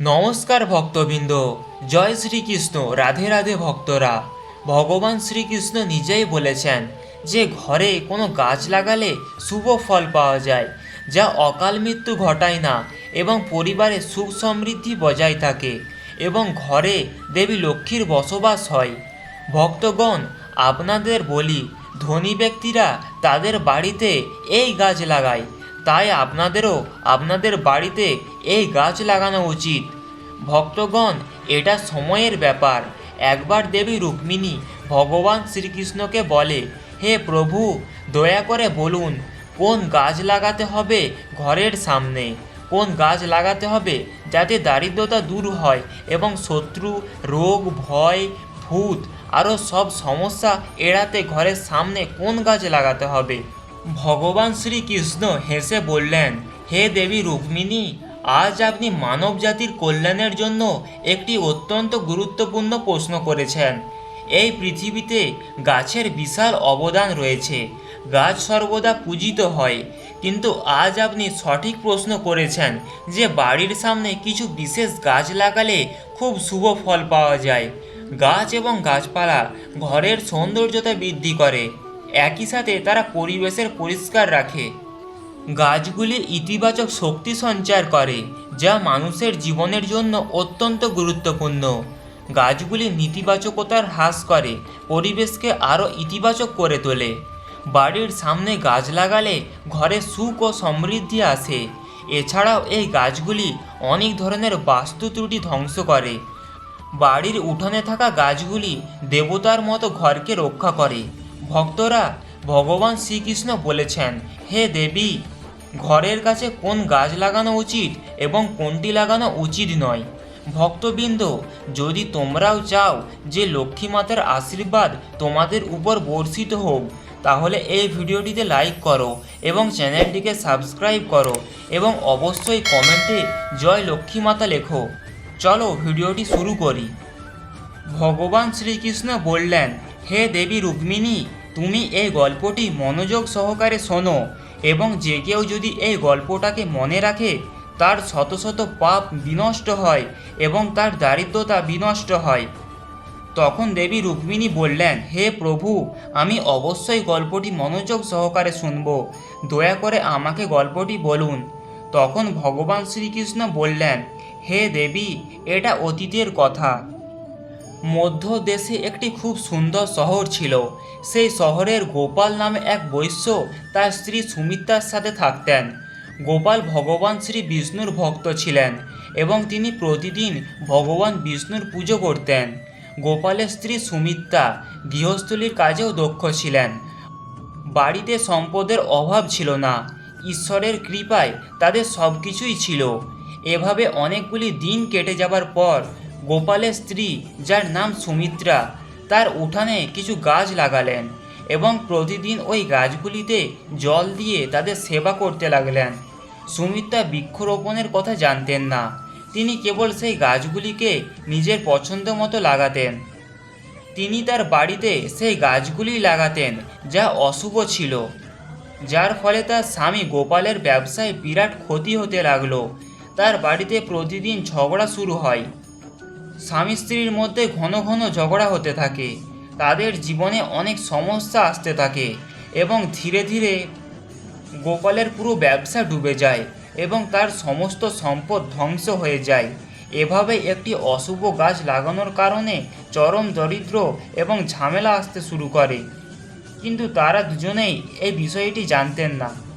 নমস্কার ভক্তবৃন্দ, জয় শ্রীকৃষ্ণ, রাধে রাধে ভক্তরা। ভগবান শ্রীকৃষ্ণ নিজেই বলেছেন যে ঘরে কোনো গাছ লাগালে শুভ ফল পাওয়া যায়, যা অকাল মৃত্যু ঘটায় না এবং পরিবারে সুখ সমৃদ্ধি বজায় থাকে এবং ঘরে দেবী লক্ষ্মীর বসবাস হয়। ভক্তগণ, আপনাদের বলি, ধনী ব্যক্তিরা তাদের বাড়িতে এই গাছ লাগায়। তাই আপনাদেরও আপনাদের বাড়িতে এই গাছ লাগানো উচিত। ভক্তগণ, এটা সময়ের ব্যাপার। একবার দেবী রুক্মিণী ভগবান শ্রীকৃষ্ণকে বলে, হে প্রভু, দয়া করে বলুন, কোন গাছ লাগাতে হবে ঘরের সামনে? কোন গাছ লাগাতে হবে যাতে দারিদ্রতা দূর হয় এবং শত্রু, রোগ, ভয়, ভূত আরও সব সমস্যা এড়াতে ঘরের সামনে কোন গাছ লাগাতে হবে? ভগবান শ্রীকৃষ্ণ হেসে বললেন, হে দেবী রুক্মিণী, আজ আপনি মানব জাতির কল্যাণের জন্য একটি অত্যন্ত গুরুত্বপূর্ণ প্রশ্ন করেছেন। এই পৃথিবীতে গাছের বিশাল অবদান রয়েছে। গাছ সর্বদা পূজিত হয়। কিন্তু আজ আপনি সঠিক প্রশ্ন করেছেন যে বাড়ির সামনে কিছু বিশেষ গাছ লাগালে খুব শুভ ফল পাওয়া যায়। গাছ এবং গাছপালা ঘরের সৌন্দর্যতা বৃদ্ধি করে। একই সাথে তারা পরিবেশের পরিষ্কার রাখে। গাছগুলি ইতিবাচক শক্তি সঞ্চার করে, যা মানুষের জীবনের জন্য অত্যন্ত গুরুত্বপূর্ণ। গাছগুলি নেতিবাচকতার হ্রাস করে, পরিবেশকে আরও ইতিবাচক করে তোলে। বাড়ির সামনে গাছ লাগালে ঘরে সুখ ও সমৃদ্ধি আসে। এছাড়াও এই গাছগুলি অনেক ধরনের বাস্তু ত্রুটি ধ্বংস করে। বাড়ির উঠোনে থাকা গাছগুলি দেবতার মতো ঘরকে রক্ষা করে। ভক্তরা ভগবান শ্রীকৃষ্ণ বলেছেন, হে দেবী, ঘরের কাছে কোন গাছ লাগানো উচিত এবং কোনটি লাগানো উচিত নয়? ভক্তবৃন্দ, যদি তোমরাও চাও যে লক্ষ্মী মাতার আশীর্বাদ তোমাদের উপর বর্ষিত হোক, তাহলে এই ভিডিওটিতে লাইক করো এবং চ্যানেলটিকে সাবস্ক্রাইব করো এবং অবশ্যই কমেন্টে জয় লক্ষ্মী মাতা লেখো। চলো ভিডিওটি শুরু করি। ভগবান শ্রীকৃষ্ণ বললেন, হে দেবী রুক্মিণী তুমি এই গল্পটি মনোযোগ সহকারে শোনো এবং যে কেউ যদি এই গল্পটাকে মনে রাখে, তার শত শত পাপ বিনষ্ট হয় এবং তার দারিদ্রতা বিনষ্ট হয়। তখন দেবী রুক্মিণী বললেন, হে প্রভু, আমি অবশ্যই গল্পটি মনোযোগ সহকারে শুনব। দয়া করে আমাকে গল্পটি বলুন। তখন ভগবান শ্রীকৃষ্ণ বললেন, হে দেবী, এটা অতীতের কথা। মধ্য দেশে একটি খুব সুন্দর শহর ছিল। সেই শহরের গোপাল নামে এক বৈশ্য তার স্ত্রী সুমিত্রার সাথে থাকতেন। গোপাল ভগবান শ্রী বিষ্ণুর ভক্ত ছিলেন এবং তিনি প্রতিদিন ভগবান বিষ্ণুর পুজো করতেন। গোপালের স্ত্রী সুমিত্রা গৃহস্থলীর কাজেও দক্ষ ছিলেন। বাড়িতে সম্পদের অভাব ছিল না, ঈশ্বরের কৃপায় তাদের সব কিছুই ছিল। এভাবে অনেকগুলি দিন কেটে যাবার পর গোপালের স্ত্রী, যার নাম সুমিত্রা, তার উঠানে কিছু গাছ লাগালেন এবং প্রতিদিন ওই গাছগুলিতে জল দিয়ে তাদের সেবা করতে লাগলেন। সুমিত্রা বৃক্ষরোপণের কথা জানতেন না। তিনি কেবল সেই গাছগুলিকে নিজের পছন্দ মতো লাগাতেন। তিনি তার বাড়িতে সেই গাছগুলি লাগাতেন যা অশুভ ছিল, যার ফলে তার স্বামী গোপালের ব্যবসায় বিরাট ক্ষতি হতে লাগল। তার বাড়িতে প্রতিদিন ঝগড়া শুরু হয়। স্বামী স্ত্রীর মধ্যে ঘন ঘন ঝগড়া হতে থাকে। তাদের জীবনে অনেক সমস্যা আসতে থাকে এবং ধীরে ধীরে গোপালের পুরো ব্যবসা ডুবে যায় এবং তার সমস্ত সম্পদ ধ্বংস হয়ে যায়। এভাবে একটি অশুভ গাছ লাগানোর কারণে চরম দরিদ্র এবং ঝামেলা আসতে শুরু করে। কিন্তু তারা দুজনেই এই বিষয়টি জানতেন না।